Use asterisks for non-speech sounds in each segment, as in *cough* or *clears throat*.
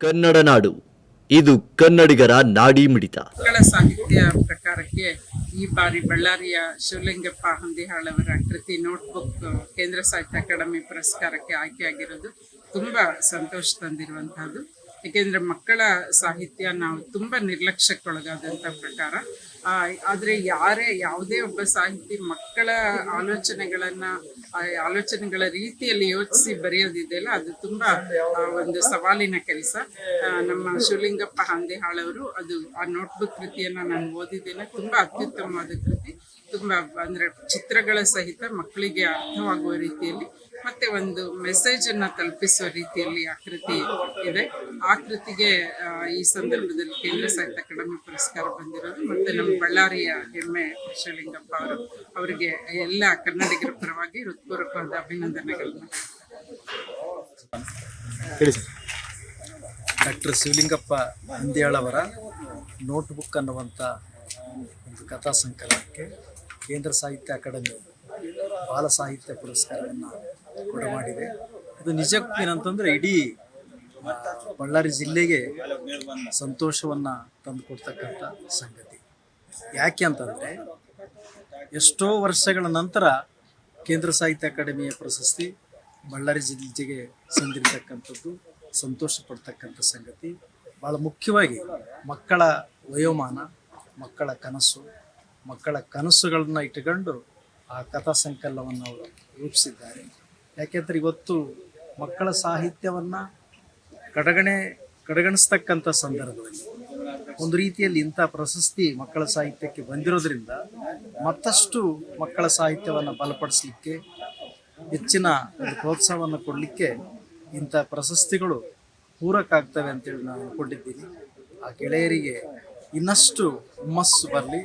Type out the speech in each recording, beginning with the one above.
ಕನ್ನಡ ನಾಡು. ಇದು ಕನ್ನಡಿಗರ ನಾಡಿ ಮಿಡಿತ. ಮಕ್ಕಳ ಸಾಹಿತ್ಯ ಪ್ರಕಾರಕ್ಕೆ ಈ ಬಾರಿ ಬಳ್ಳಾರಿಯ ಶಿವಲಿಂಗಪ್ಪ ಹಂದಿಹಾಳ್ ಅವರ ಕೃತಿ ನೋಟ್ಬುಕ್ ಕೇಂದ್ರ ಸಾಹಿತ್ಯ ಅಕಾಡೆಮಿ ಪುರಸ್ಕಾರಕ್ಕೆ ಆಯ್ಕೆಯಾಗಿರೋದು ತುಂಬಾ ಸಂತೋಷ ತಂದಿರುವಂತಹದ್ದು. ಏಕೆಂದ್ರೆ ಮಕ್ಕಳ ಸಾಹಿತ್ಯ ನಾವು ತುಂಬಾ ನಿರ್ಲಕ್ಷ್ಯಕ್ಕೊಳಗಾದಂಥ ಪ್ರಕಾರ. ಆದ್ರೆ ಯಾರೇ ಯಾವುದೇ ಒಬ್ಬ ಸಾಹಿತಿ ಮಕ್ಕಳ ಆಲೋಚನೆಗಳನ್ನ ಆಲೋಚನೆಗಳ ರೀತಿಯಲ್ಲಿ ಯೋಚಿಸಿ ಬರೆಯೋದಿದೆಯಲ್ಲ, ಅದು ತುಂಬಾ ಒಂದು ಸವಾಲಿನ ಕೆಲಸ. ನಮ್ಮ ಶಿವಲಿಂಗಪ್ಪ ಹಂದಿಹಾಳವರು ಅದು ಆ ನೋಟ್ಬುಕ್ ಕೃತಿಯನ್ನ ನಾನು ಓದಿದ್ದೇನೆ. ತುಂಬಾ ಅತ್ಯುತ್ತಮವಾದ ಕೃತಿ. ತುಂಬಾ ಅಂದರೆ ಚಿತ್ರಗಳ ಸಹಿತ ಮಕ್ಕಳಿಗೆ ಅರ್ಥವಾಗುವ ರೀತಿಯಲ್ಲಿ ಮತ್ತೆ ಒಂದು ಮೆಸೇಜ್ ಅನ್ನ ತಲುಪಿಸುವ ರೀತಿಯಲ್ಲಿ ಆ ಕೃತಿ ಇದೆ ಆ ಕೃತಿಗೆ ಈ ಸಂದರ್ಭದಲ್ಲಿ ಕೇಂದ್ರ ಸಾಹಿತ್ಯ ಅಕಾಡೆಮಿ ಪುರಸ್ಕಾರ ಬಂದಿರೋದು. ಮತ್ತೆ ನಮ್ಮ ಬಳ್ಳಾರಿಯ ಹೆಮ್ಮೆ ಶಿವಲಿಂಗಪ್ಪ ಅವರು ಅವರಿಗೆ ಎಲ್ಲ ಕನ್ನಡಿಗರ ಪರವಾಗಿ ಹೃತ್ಪೂರ್ವಕವಾದ ಅಭಿನಂದನೆಗಳನ್ನು ಡಾಕ್ಟರ್ ಶಿವಲಿಂಗಪ್ಪ ಹಂದಿಯಾಳವರ ನೋಟ್ಬುಕ್ ಅನ್ನುವಂಥ ಒಂದು ಕಥಾ ಸಂಕಲನಕ್ಕೆ ಕೇಂದ್ರ ಸಾಹಿತ್ಯ ಅಕಾಡೆಮಿ ಬಾಲ ಸಾಹಿತ್ಯ ಪುರಸ್ಕಾರವನ್ನು ಕೊಡಮಾಡಿದೆ ಇದು ನಿಜಕ್ಕೂ ಏನಂತಂದರೆ ಇಡೀ ಬಳ್ಳಾರಿ ಜಿಲ್ಲೆಗೆ ಸಂತೋಷವನ್ನು ತಂದುಕೊಡ್ತಕ್ಕಂಥ ಸಂಗತಿ. ಯಾಕೆ ಅಂತಂದರೆ, ಎಷ್ಟೋ ವರ್ಷಗಳ ನಂತರ ಕೇಂದ್ರ ಸಾಹಿತ್ಯ ಅಕಾಡೆಮಿಯ ಪ್ರಶಸ್ತಿ ಬಳ್ಳಾರಿ ಜಿಲ್ಲೆಗೆ ಸಂದಿರತಕ್ಕಂಥದ್ದು, ಸಂತೋಷ ಪಡ್ತಕ್ಕಂಥ ಸಂಗತಿ. ಭಾಳ ಮುಖ್ಯವಾಗಿ ಮಕ್ಕಳ ವಯೋಮಾನ, ಮಕ್ಕಳ ಕನಸು ಮಕ್ಕಳ ಕನಸುಗಳನ್ನ ಇಟ್ಟುಕೊಂಡು ಆ ಕಥಾ ಸಂಕಲನವನ್ನು ಅವರು ರೂಪಿಸಿದ್ದಾರೆ. ಯಾಕೆಂದ್ರೆ ಇವತ್ತು ಮಕ್ಕಳ ಸಾಹಿತ್ಯವನ್ನು ಕಡೆಗಣೆ, ಕಡೆಗಣಿಸ್ತಕ್ಕಂಥ ಸಂದರ್ಭದಲ್ಲಿ ಒಂದು ರೀತಿಯಲ್ಲಿ ಇಂಥ ಪ್ರಶಸ್ತಿ ಮಕ್ಕಳ ಸಾಹಿತ್ಯಕ್ಕೆ ಬಂದಿರೋದ್ರಿಂದ ಮತ್ತಷ್ಟು ಮಕ್ಕಳ ಸಾಹಿತ್ಯವನ್ನು ಬಲಪಡಿಸಲಿಕ್ಕೆ, ಹೆಚ್ಚಿನ ಒಂದು ಪ್ರೋತ್ಸಾಹವನ್ನು ಕೊಡಲಿಕ್ಕೆ ಇಂಥ ಪ್ರಶಸ್ತಿಗಳು ಪೂರಕ ಆಗ್ತವೆ ಅಂತೇಳಿ ನಾನು ಅಂದ್ಕೊಂಡಿದ್ದೀನಿ ಆ ಗೆಳೆಯರಿಗೆ ಇನ್ನಷ್ಟು ಹುಮ್ಮಸ್ಸು ಬರಲಿ.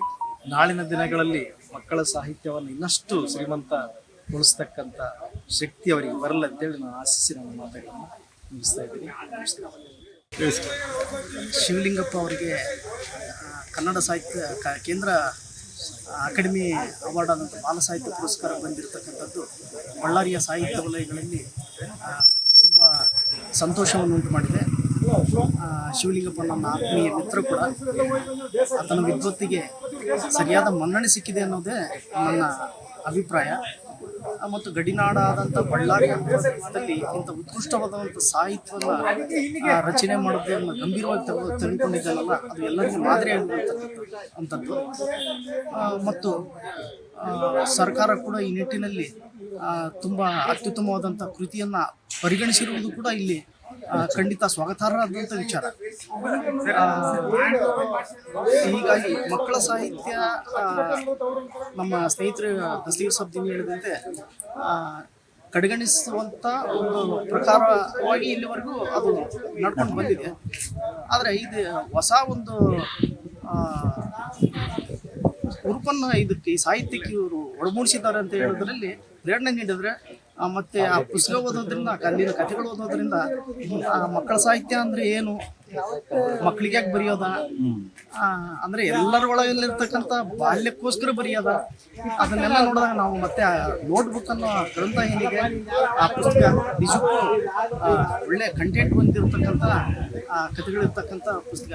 ನಾಳಿನ ದಿನಗಳಲ್ಲಿ ಮಕ್ಕಳ ಸಾಹಿತ್ಯವನ್ನು ಇನ್ನಷ್ಟು ಶ್ರೀಮಂತ ಶ್ರೀಮಂತಗೊಳಿಸ್ತಕ್ಕಂಥ ಶಕ್ತಿ ಅವರಿಗೆ ಬರಲ್ಲ ಅಂತೇಳಿ ನಾನು ಆಶಿಸಿ ನನ್ನ ಮಾತುಗಳನ್ನು ಮುಗಿಸ್ತಾ ಇದ್ದೀನಿ. ಶಿವಲಿಂಗಪ್ಪ ಅವರಿಗೆ ಕನ್ನಡ ಸಾಹಿತ್ಯ ಕೇಂದ್ರ ಅಕಾಡೆಮಿ ಅವಾರ್ಡ್ ಆದಂಥ ಬಾಲ ಸಾಹಿತ್ಯ ಪುರಸ್ಕಾರ ಬಂದಿರತಕ್ಕಂಥದ್ದು ಬಳ್ಳಾರಿಯ ಸಾಹಿತ್ಯ ವಲಯಗಳಲ್ಲಿ ತುಂಬ ಸಂತೋಷವನ್ನು ಉಂಟು ಮಾಡಿದೆ. ಶಿವಲಿಂಗಪ್ಪ ನನ್ನ ಆತ್ಮೀಯ ಮಿತ್ರ ಕೂಡ. ಆತನ ವಿದ್ವತ್ತಿಗೆ ಸರಿಯಾದ ಮನ್ನಣೆ ಸಿಕ್ಕಿದೆ ಅನ್ನೋದೇ ನನ್ನ ಅಭಿಪ್ರಾಯ. ಮತ್ತು ಗಡಿನಾಡಾದಂಥ ಬಳ್ಳಾರಿ ಅಂತದಲ್ಲಿ ಇಂಥ ಉತ್ಕೃಷ್ಟವಾದಂಥ ಸಾಹಿತ್ಯವನ್ನು ರಚನೆ ಮಾಡೋದನ್ನು ಗಂಭೀರವಾಗಿ ತೆಗೆದು ಅದು ಎಲ್ಲರಿಗೂ ಮಾದರಿಯಾಗಿರ್ತಕ್ಕಂಥದ್ದು ಅಂಥದ್ದು ಮತ್ತು ಸರ್ಕಾರ ಕೂಡ ಈ ನಿಟ್ಟಿನಲ್ಲಿ ತುಂಬ ಅತ್ಯುತ್ತಮವಾದಂಥ ಕೃತಿಯನ್ನು ಪರಿಗಣಿಸಿರುವುದು ಕೂಡ ಇಲ್ಲಿ ಖಂಡಿತ ಸ್ವಾಗತಾರ್ಹ ವಿಚಾರ. ಹೀಗಾಗಿ ಮಕ್ಕಳ ಸಾಹಿತ್ಯ ನಮ್ಮ ಸ್ನೇಹಿತರು ದಸ್ತಗೀರ್ ಸಬ್ದಿನಿ ಹೇಳಿದಂತೆ ಕಡೆಗಣಿಸುವಂಥ ಒಂದು ಪ್ರಕಾರವಾಗಿ ಇಲ್ಲಿವರೆಗೂ ಅದು ನಡ್ಕೊಂಡು ಬಂದಿದೆ. ಆದರೆ ಇದು ಹೊಸ ಒಂದು ಉರುಪನ್ನು ಇದಕ್ಕೆ ಈ ಸಾಹಿತ್ಯಕ್ಕೆ ಇವರು ಒಡಮೂಡಿಸಿದ್ದಾರೆ ಅಂತ ಹೇಳೋದ್ರಲ್ಲಿ ಪ್ರೇರಣೆ ನೀಡಿದ್ರೆ ಮತ್ತೆ ಆ ಪುಸ್ತಕ ಓದೋದ್ರಿಂದ ಅಲ್ಲಿನ ಕಥೆಗಳು ಓದೋದ್ರಿಂದ ಆ, ಮಕ್ಕಳ ಸಾಹಿತ್ಯ ಅಂದ್ರೆ ಏನು? ಮಕ್ಕಳಿಗೆ ಯಾಕೆ ಬರೆಯೋದ? ಅಂದ್ರೆ ಎಲ್ಲರ ಒಳಗಲ್ಲಿರ್ತಕ್ಕಂಥ ಬಾಲ್ಯಕ್ಕೋಸ್ಕರ ಬರೆಯೋದ? ಅದನ್ನೆಲ್ಲ ನೋಡಿದಾಗ ನಾವು ಮತ್ತೆ ಆ ನೋಟ್ಬುಕ್ ಅನ್ನೋ ಗ್ರಂಥ ಏನಿದೆ ಆ ಪುಸ್ತಕ ನಿಜಕ್ಕೂ ಒಳ್ಳೆ ಕಂಟೆಂಟ್ ಹೊಂದಿರತಕ್ಕಂಥ ಆ, ಕಥೆಗಳಿರ್ತಕ್ಕಂಥ ಪುಸ್ತಕ.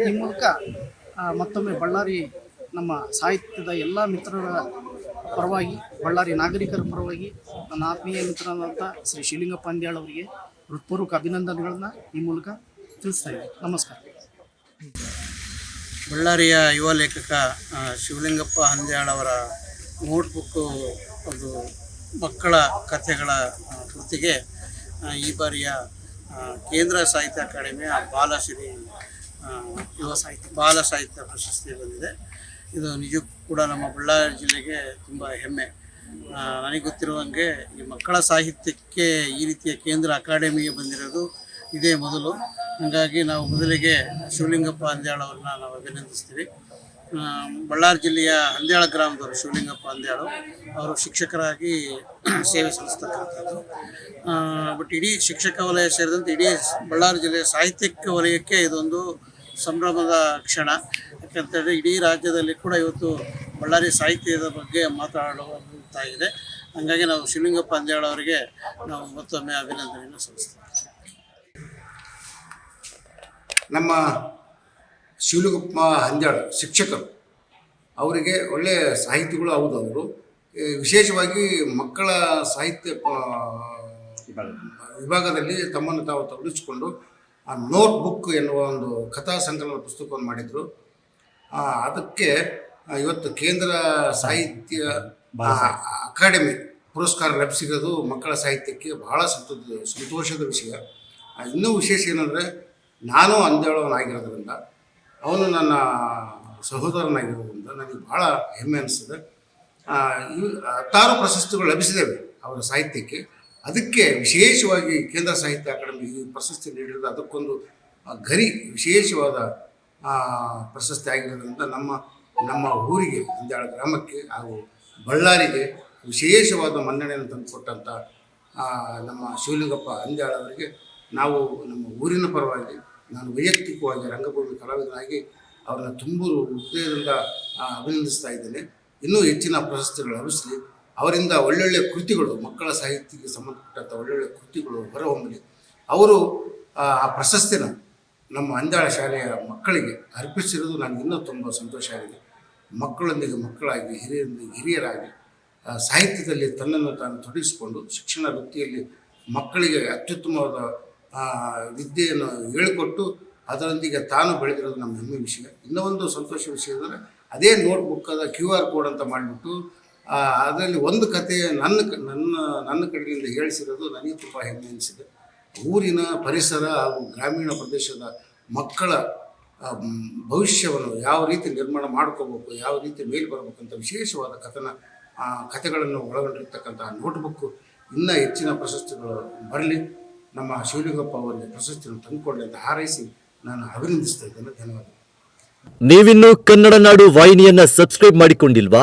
ಈ ಮೂಲಕ ಮತ್ತೊಮ್ಮೆ ಬಳ್ಳಾರಿ ನಮ್ಮ ಸಾಹಿತ್ಯದ ಎಲ್ಲ ಮಿತ್ರರ ಪರವಾಗಿ ಬಳ್ಳಾರಿ ನಾಗರಿಕರ ಪರವಾಗಿ ನನ್ನ ಆತ್ಮೀಯ ಮಿತ್ರನಾದಂಥ ಶ್ರೀ ಶಿವಲಿಂಗಪ್ಪ ಅಂದ್ಯಾಳ್ ಅವರಿಗೆ ಹೃತ್ಪೂರ್ವಕ ಅಭಿನಂದನೆಗಳನ್ನು ಈ ಮೂಲಕ ತಿಳಿಸ್ತಾ ನಮಸ್ಕಾರ. ಬಳ್ಳಾರಿಯ ಯುವ ಲೇಖಕ ಶಿವಲಿಂಗಪ್ಪ ಹಂದ್ಯಾಳ್ ಅವರ ನೋಟ್ಬುಕ್ಕು ಒಂದು ಮಕ್ಕಳ ಕಥೆಗಳ ಕೃತಿಗೆ ಈ ಬಾರಿಯ ಕೇಂದ್ರ ಸಾಹಿತ್ಯ ಅಕಾಡೆಮಿಯ ಬಾಲಶ್ರೀ ಯುವ ಸಾಹಿತ್ಯ, ಬಾಲ ಸಾಹಿತ್ಯ ಪ್ರಶಸ್ತಿ ಬಂದಿದೆ. ಇದು ನಿಜಕ್ಕೂ ಕೂಡ ನಮ್ಮ ಬಳ್ಳಾರಿ ಜಿಲ್ಲೆಗೆ ತುಂಬ ಹೆಮ್ಮೆ. ನನಗೆ ಗೊತ್ತಿರುವಂಗೆ ಈ ಮಕ್ಕಳ ಸಾಹಿತ್ಯಕ್ಕೆ ಈ ರೀತಿಯ ಕೇಂದ್ರ ಅಕಾಡೆಮಿಗೆ ಬಂದಿರೋದು ಇದೇ ಮೊದಲು. ಹಾಗಾಗಿ ನಾವು ಮೊದಲಿಗೆ ಶಿವಲಿಂಗಪ್ಪ ಅಂದ್ಯಾಳ್ ಅವ್ರನ್ನ ನಾವು ಅಭಿನಂದಿಸ್ತೀವಿ. ಬಳ್ಳಾರಿ ಜಿಲ್ಲೆಯ ಹಂದ್ಯಾಳ ಗ್ರಾಮದವರು ಶಿವಲಿಂಗಪ್ಪ ಅಂದ್ಯಾಳು. ಅವರು ಶಿಕ್ಷಕರಾಗಿ *clears throat* ಸೇವೆ ಸಲ್ಲಿಸ್ತಕ್ಕಂಥದ್ದು. ಬಟ್ ಇಡೀ ಶಿಕ್ಷಕ ವಲಯ ಸೇರಿದಂತೆ ಇಡೀ ಬಳ್ಳಾರಿ ಜಿಲ್ಲೆಯ ಸಾಹಿತ್ಯಕ್ಕೆ ವಲಯಕ್ಕೆ ಇದೊಂದು ಸಂಭ್ರಮದ ಕ್ಷಣ. ಯಾಕಂತೇಳಿ ಇಡೀ ರಾಜ್ಯದಲ್ಲಿ ಕೂಡ ಇವತ್ತು ಬಳ್ಳಾರಿ ಸಾಹಿತ್ಯದ ಬಗ್ಗೆ ಮಾತಾಡುವಂತಾಗಿದೆ. ಹಾಗಾಗಿ ನಾವು ಶಿವಲಿಂಗಪ್ಪ ಅಂದೇಳ ಅವರಿಗೆ ನಾವು ಮತ್ತೊಮ್ಮೆ ಅಭಿನಂದನೆಯನ್ನು ಸಲ್ಲಿಸ್ತೇವೆ. ನಮ್ಮ ಶಿವಲಿಂಗಪ್ಪ ಅಂದೇಳ ಶಿಕ್ಷಕರು. ಅವರಿಗೆ ಒಳ್ಳೆಯ ಸಾಹಿತಿಗಳು ಹೌದು ಅವರು. ವಿಶೇಷವಾಗಿ ಮಕ್ಕಳ ಸಾಹಿತ್ಯ ವಿಭಾಗದಲ್ಲಿ ತಮ್ಮನ್ನು ತಾವು ತೊಡಗಿಸಿಕೊಂಡು ಆ ನೋಟ್ ಬುಕ್ ಎನ್ನುವ ಒಂದು ಕಥಾ ಸಂಕಲನ ಪುಸ್ತಕವನ್ನು ಮಾಡಿದರು. ಆ, ಅದಕ್ಕೆ ಇವತ್ತು ಕೇಂದ್ರ ಸಾಹಿತ್ಯ ಅಕಾಡೆಮಿ ಪುರಸ್ಕಾರ ಲಭಿಸಿರೋದು ಮಕ್ಕಳ ಸಾಹಿತ್ಯಕ್ಕೆ ಬಹಳ ಸಂತೋ ಸಂತೋಷದ ವಿಷಯ. ಇನ್ನೂ ವಿಶೇಷ ಏನಂದರೆ ನಾನು ಅಂದೇಳವನಾಗಿರೋದ್ರಿಂದ ಅವನು ನನ್ನ ಸಹೋದರನಾಗಿರೋದ್ರಿಂದ ನನಗೆ ಭಾಳ ಹೆಮ್ಮೆ ಅನಿಸ್ತದೆ ಹತ್ತಾರು ಪ್ರಶಸ್ತಿಗಳು ಲಭಿಸಿದ್ದೇವೆ ಅವರ ಸಾಹಿತ್ಯಕ್ಕೆ. ಅದಕ್ಕೆ ವಿಶೇಷವಾಗಿ ಕೇಂದ್ರ ಸಾಹಿತ್ಯ ಅಕಾಡೆಮಿ ಈ ಪ್ರಶಸ್ತಿ ನೀಡಿರೋದು ಅದಕ್ಕೊಂದು ಗರಿ ವಿಶೇಷವಾದ ಪ್ರಶಸ್ತಿ ಆಗಿರೋದ್ರಿಂದ ನಮ್ಮ ನಮ್ಮ ಊರಿಗೆ ಅಂದ್ಯಾಳ ಗ್ರಾಮಕ್ಕೆ ಹಾಗೂ ಬಳ್ಳಾರಿಗೆ ವಿಶೇಷವಾದ ಮನ್ನಣೆಯನ್ನು ತಂದುಕೊಟ್ಟಂಥ ಆ, ನಮ್ಮ ಶಿವಲಿಂಗಪ್ಪ ಅಂದ್ಯಾಳ ಅವರಿಗೆ ನಾವು ನಮ್ಮ ಊರಿನ ಪರವಾಗಿ ನಾನು ವೈಯಕ್ತಿಕವಾಗಿ ರಂಗಭೂಮಿ ಕಲಾವಿದನಾಗಿ ಅವರನ್ನ ತುಂಬ ಹೃದಯದಿಂದ ಅಭಿನಂದಿಸ್ತಾ ಇದ್ದೇನೆ. ಇನ್ನೂ ಹೆಚ್ಚಿನ ಪ್ರಶಸ್ತಿಗಳು ಲಭಿಸಲಿ. ಅವರಿಂದ ಒಳ್ಳೊಳ್ಳೆ ಕೃತಿಗಳು, ಮಕ್ಕಳ ಸಾಹಿತ್ಯಕ್ಕೆ ಸಂಬಂಧಪಟ್ಟಂಥ ಒಳ್ಳೊಳ್ಳೆ ಕೃತಿಗಳು ಹೊರಹೊಮ್ಮಲಿ ಅವರು, ಆ ಪ್ರಶಸ್ತಿನ ನಮ್ಮ ಅಂದಾಳ ಶಾಲೆಯ ಮಕ್ಕಳಿಗೆ ಅರ್ಪಿಸಿರೋದು ನನಗೆ ಇನ್ನೂ ತುಂಬ ಸಂತೋಷ ಆಗಿದೆ. ಮಕ್ಕಳೊಂದಿಗೆ ಮಕ್ಕಳಾಗಿ, ಹಿರಿಯರೊಂದಿಗೆ ಹಿರಿಯರಾಗಿ ಸಾಹಿತ್ಯದಲ್ಲಿ ತನ್ನನ್ನು ತಾನು ತೊಡಗಿಸಿಕೊಂಡು ಶಿಕ್ಷಣ ವೃತ್ತಿಯಲ್ಲಿ ಮಕ್ಕಳಿಗೆ ಅತ್ಯುತ್ತಮವಾದ ವಿದ್ಯೆಯನ್ನು ಹೇಳಿಕೊಟ್ಟು ಅದರೊಂದಿಗೆ ತಾನು ಬೆಳೆದಿರೋದು ನಮ್ಮ ಹೆಮ್ಮೆ ವಿಷಯ. ಇನ್ನೊಂದು ಸಂತೋಷ ವಿಷಯ ಅಂದರೆ ಅದೇ ನೋಟ್ಬುಕ್ಕದ ಕ್ಯೂ ಆರ್ ಕೋಡ್ ಅಂತ ಮಾಡಿಬಿಟ್ಟು ಅದರಲ್ಲಿ ಒಂದು ಕತೆ ನನ್ನ ನನ್ನ ನನ್ನ ಕಡೆಯಿಂದ ಹೇಳಿಸಿರೋದು ನನಗೆ ತುಂಬ ಹೆಮ್ಮೆ ಅನಿಸಿದೆ. ಊರಿನ ಪರಿಸರ ಹಾಗೂ ಗ್ರಾಮೀಣ ಪ್ರದೇಶದ ಮಕ್ಕಳ ಭವಿಷ್ಯವನ್ನು ಯಾವ ರೀತಿ ನಿರ್ಮಾಣ ಮಾಡ್ಕೋಬೇಕು ಯಾವ ರೀತಿ ಮೇಲೆ ಬರಬೇಕಂತ ವಿಶೇಷವಾದ ಕಥನ ಆ, ಕಥೆಗಳನ್ನು ಒಳಗೊಂಡಿರ್ತಕ್ಕಂಥ ನೋಟ್ಬುಕ್ಕು ಇನ್ನೂ ಹೆಚ್ಚಿನ ಪ್ರಶಸ್ತಿಗಳು ಬರಲಿ. ನಮ್ಮ ಶಿವಲಿಂಗಪ್ಪ ಅವರಿಗೆ ಪ್ರಶಸ್ತಿಯನ್ನು ತಂದುಕೊಳ್ಳಿ ಅಂತ ಹಾರೈಸಿ ನಾನು ಅಭಿನಂದಿಸ್ತಾ ಇದ್ದೇನೆ. ಧನ್ಯವಾದ ನೀವಿನ್ನೂ ಕನ್ನಡ ನಾಡು ವಾಹಿನಿಯನ್ನು ಸಬ್ಸ್ಕ್ರೈಬ್ ಮಾಡಿಕೊಂಡಿಲ್ವಾ?